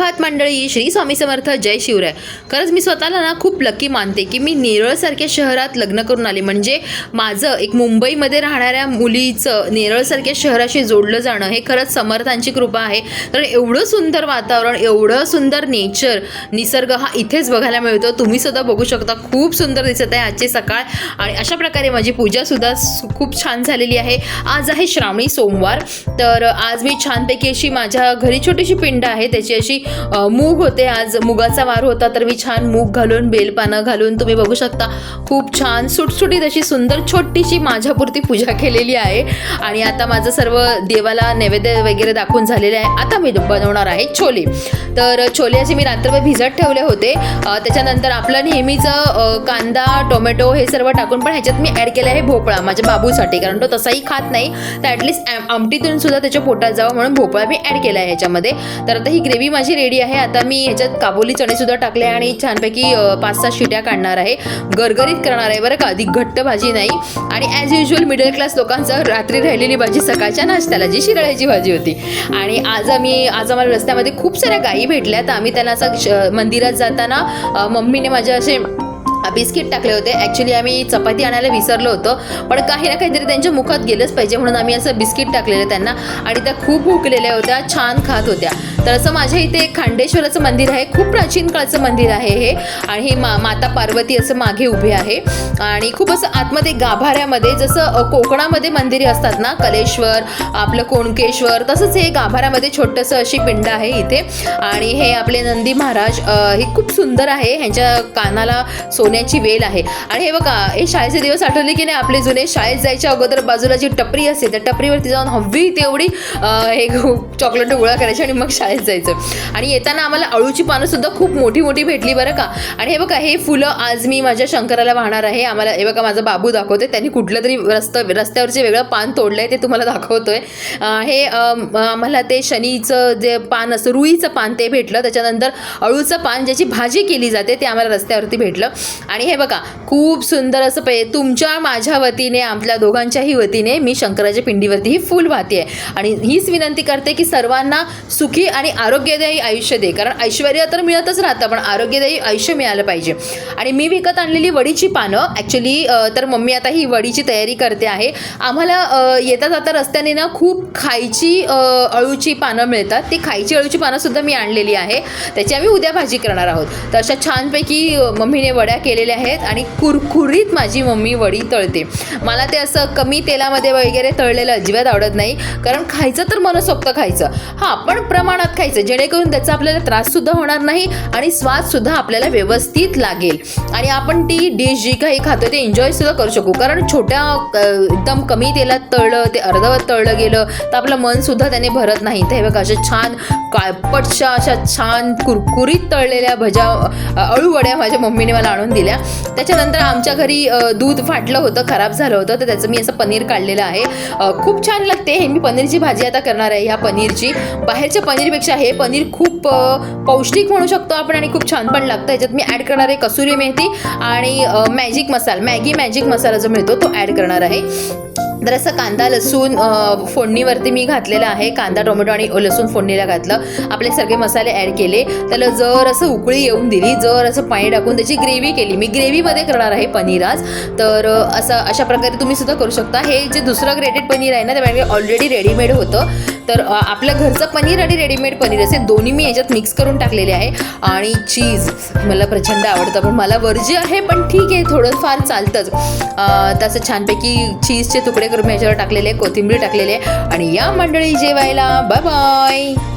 सुप्रभात मंडळी श्री स्वामी समर्थ जय शिवराय. खरंच मी स्वतःला ना खूप लकी मानते की मी नेरळसारख्या शहरात लग्न करून आले. म्हणजे माझं एक मुंबईमध्ये राहणाऱ्या मुलीचं नेरळसारख्या शहराशी जोडलं जाणं हे खरंच समर्थांची कृपा आहे. कारण एवढं सुंदर वातावरण एवढं सुंदर नेचर निसर्ग हा इथेच बघायला मिळतो. तुम्ही सुद्धा बघू शकता. खूप सुंदर दिसत आहे आजची सकाळ. आणि अशा प्रकारे माझी पूजासुद्धा खूप छान झालेली आहे. आज आहे श्रावणी सोमवार. तर आज मी छानपैकी अशी माझ्या घरी छोटीशी पिंड आहे. त्याची अशी मूग होते आज. मुगाचा वार होता तर मी छान मूग घालून बेलपानं घालून. तुम्ही बघू शकता खूप छान सुटसुटीत अशी सुंदर छोटीशी माझ्यापुरती पूजा केलेली आहे. आणि आता माझं सर्व देवाला नैवेद्य वगैरे दाखवून झालेलं आहे. आता मी बनवणार आहे छोले. तर छोले असे मी रात्रभर भिजत ठेवले होते. त्याच्यानंतर आपलं नेहमीचं कांदा टोमॅटो हे सर्व टाकून पण ह्याच्यात मी ॲड केलं आहे भोपळा माझ्या बाबूसाठी. कारण तो तसाही खात नाही. तर ॲटलिस्ट आमटीतून सुद्धा त्याच्या पोटात जावं म्हणून भोपळा मी ॲड केला आहे ह्याच्यामध्ये. तर आता ही ग्रेव्ही माझी रेडी आहे. आता मी ह्याच्यात काबोली चणे सुद्धा टाकले आणि छानपैकी पाच सहा शिट्या काढणार आहे. गरगरीत करणार आहे बरं का. अधिक घट्ट भाजी नाही. आणि ॲज युजल मिडल क्लास लोकांचं रात्री राहिलेली भाजी सकाळच्या नाश्त्याला जी शिराळ्याची भाजी होती. आणि आज आम्ही आज आम्हाला रस्त्यामध्ये खूप साऱ्या गायी भेटल्या. तर आम्ही त्यांना असं मंदिरात जाताना मम्मीने माझ्या असे बिस्किट टाकले होते. ॲक्च्युली आम्ही चपाती आणायला विसरलो होतो पण काही ना काहीतरी त्यांच्या मुखात गेलंच पाहिजे म्हणून आम्ही असं बिस्किट टाकलेलं त्यांना. आणि त्या खूप भुकलेल्या होत्या छान खात होत्या. तर असं माझ्या इथे खांडेश्वराचं मंदिर आहे खूप प्राचीन काळचं मंदिर आहे हे. आणि हे मा माता पार्वती असं मागे उभे आहे. आणि खूप असं आतमध्ये गाभाऱ्यामध्ये जसं कोकणामध्ये मंदिरे असतात ना कलेश्वर आपलं कोणकेश्वर तसंच हे गाभाऱ्यामध्ये छोटंसं अशी पिंड आहे इथे. आणि हे आपले नंदी महाराज हे खूप सुंदर आहे ह्यांच्या कानाला सो होण्याची वेल आहे. आणि हे बघा हे शाळेचे दिवस आठवले की नाही? आपले जुने शाळेत जायच्या अगोदर बाजूला जी टपरी असते त्या टपरीवरती जाऊन हवी तेवढी हे चॉकलेट गोळा करायची आणि मग शाळेत जायचं. आणि येताना आम्हाला अळूची पानं सुद्धा खूप मोठी मोठी भेटली बरं का. आणि हे बघा हे फुलं आज मी माझ्या शंकराला वाहणार आहे. आम्हाला हे बघा माझा बाबू दाखवते त्यांनी कुठलं तरी रस्ता रस्त्यावरचे वेगळं पान तोडलंय ते तुम्हाला दाखवतोय. हे आम्हाला ते शनीचं जे पान असतं रुईचं पान ते भेटलं. त्याच्यानंतर अळूचं पान ज्याची भाजी केली जाते ते आम्हाला रस्त्यावरती भेटलं. आणि हे बघा खूप सुंदर असं पे तुमच्या माझ्या वतीने आपल्या दोघांच्याही वतीने मी शंकराच्या पिंडीवरती ही फुल वाहते आहे. आणि हीच विनंती करते की सर्वांना सुखी आणि आरोग्यदायी आयुष्य दे. कारण ऐश्वर्य तर मिळतच राहतं पण आरोग्यदायी आयुष्य मिळालं पाहिजे. आणि मी विकत आणलेली वडीची पानं ॲक्च्युली तर मम्मी आता ही वडीची तयारी करते आहे. आम्हाला येता जाता रस्त्याने ना खूप खायची अळूची पानं मिळतात. ती खायची अळूची पानंसुद्धा मी आणलेली आहे. त्याची आम्ही उद्या भाजी करणार आहोत. तर अशा छानपैकी मम्मीने वड्या केलेले आहेत आणि कुरकुरीत माझी मम्मी वडी तळते. मला ते असं कमी तेलामध्ये वगैरे तळलेलं अजिबात आवडत नाही कारण खायचं तर मनसोक्त खायचं. हां पण प्रमाणात खायचं जेणेकरून त्याचा आपल्याला त्राससुद्धा होणार नाही आणि स्वादसुद्धा आपल्याला व्यवस्थित लागेल. आणि आपण ती डिश जी काही खातो ते एन्जॉय सुद्धा करू शकू कारण छोट्या एकदम कमी तेलात तळलं ते अर्धवत तळलं गेलं तर आपलं मनसुद्धा त्याने भरत नाही. तर हे बघा अशा छान काळपटशा अशा छान कुरकुरीत तळलेल्या भज्या अळूवड्या माझ्या मम्मीने मला आणून दिल्या. त्याच्यानंतर आमच्या घरी दूध फाटलं होतं खराब झालं होतं. तर त्याचं मी असं पनीर काढलेलं आहे. खूप छान लागते. हे मी पनीरची भाजी आता करणार आहे ह्या पनीरची. बाहेरच्या पनीरपेक्षा हे पनीर खूप पौष्टिक म्हणू शकतो आपण आणि खूप छान पण लागतं. ह्याच्यात मी ॲड करणार आहे कसुरी मेथी आणि magic masala. Maggi magic masala जो मिळतो तो ॲड करणार आहे. तर असं कांदा लसूण फोडणीवरती मी घातलेला आहे. कांदा टोमॅटो आणि लसूण फोडणीला घातलं. आपले सगळे मसाले ॲड केले. त्याला जर असं उकळी येऊन दिली जर असं पाणी टाकून त्याची ग्रेव्ही केली. मी ग्रेव्हीमध्ये करणार आहे पनीर आज. तर असं अशा प्रकारे तुम्ही सुद्धा करू शकता. हे जे दुसरं ग्रेटेड पनीर आहे ना ते ऑलरेडी रेडीमेड होतं. तर आपलं घरचं पनीर आणि रेडीमेड पनीर असे दोन्ही मी याच्यात मिक्स करून टाकलेले आहे. आणि चीज मला प्रचंड आवडतं. पण मला वर्जी आहे पण ठीक आहे थोडंफार चालतंच. तसं छानपैकी चीजचे तुकडे करून मी याच्यावर टाकलेले कोथिंबीर टाकलेले. आणि या मंडळी जेवायला. Bye bye